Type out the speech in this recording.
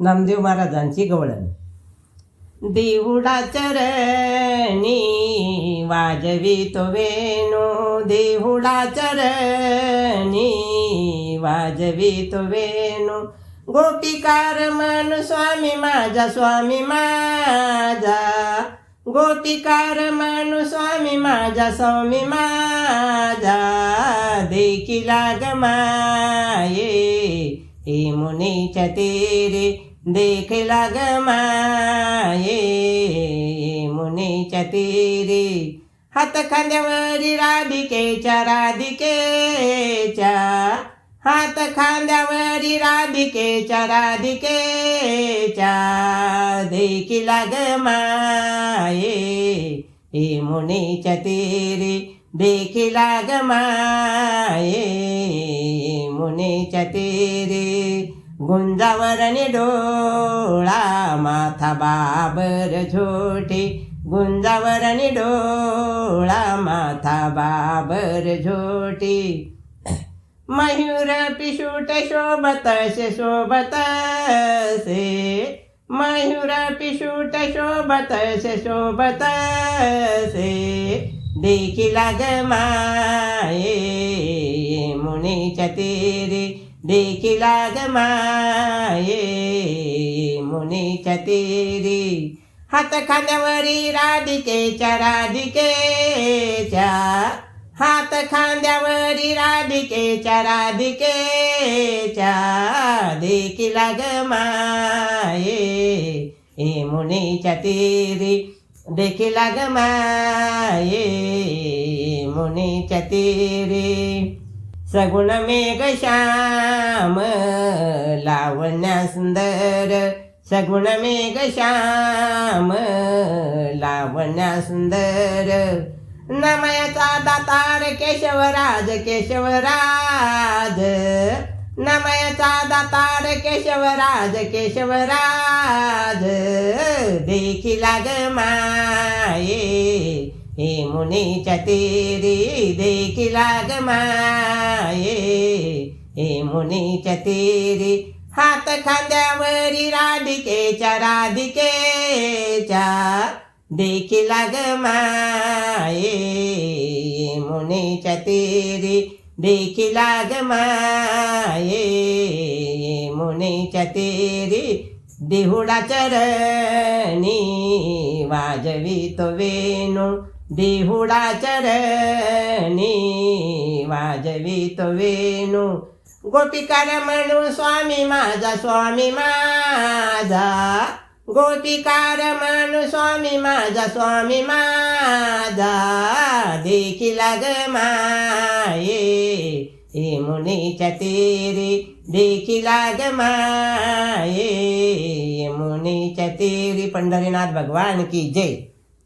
नामदेव महाराजांची गवळण. देहुडा चरणी वाजवितो वेणू. देहुडा चरणी वाजवितो वेणू. गोपिकार मन स्वामी माझा स्वामी माझा. गोपिकार मन स्वामी माझा स्वामी माझा. देखिला गमाये हे मुनीच्या तेरे. देखला गमाये मुनीच्या तेरे. हात खांद्यावरी राधिकेच्या राधिकेच्या. हात खांद्यावरी राधिकेच्या राधिकेच्या. देखिला गमाये हे मुनीच्या तेरे. देखिला गमाये मुनीच्या तेरे. गुंजावरणी डोळा माथा बाबर झोटे. गुंजावरणी डोळा माथा बाबर झोटे. मयूर पिशुट शोभत से शोभत से मयूर पिशुट शोभत से शोभत से देखी देखिला गमाये मुनीच्या तेरे. देखिला गमाये मुनीच्या तेरे. हात खांद्यावरी राधिकेच्या राधिकेच्या. हात खांद्यावरी राधिकेच्या राधिकेच्या. देखिला गमाये हे मुनीच्या तेरे. देखिला गमाये मुनीच्या तेरे. सगुण मेघ श्याम लावण्या सुंदर। सगुण मेघ श्याम लावण्या सुंदर। नमयचा दातार केशवराज केशवराज। नमयचा दातार केशवराज केशवराज। देखी लाग माये हे मुनीच्या लाग माये। गमाये हे मुनीच्या तेरे हात खांद्यावरी राधिकेच्या राधिकेच्या देखिला मुनी मुनीच्या तेरे लाग माये. मुनीच्या तेरे देहुडा चरणी वाजवी तो वेणू. देहुडा चरणी वाजवीत वेणू. गोपिकार म्हणू स्वामी माझा स्वामी माझा. गोपिकार म्हणू स्वामी माझा स्वामी माझा. देखिला माये हे मुनीच्या तेरे. देखिला गमाये मुनीच्या तेरी. पंढरीनाथ भगवान की जय.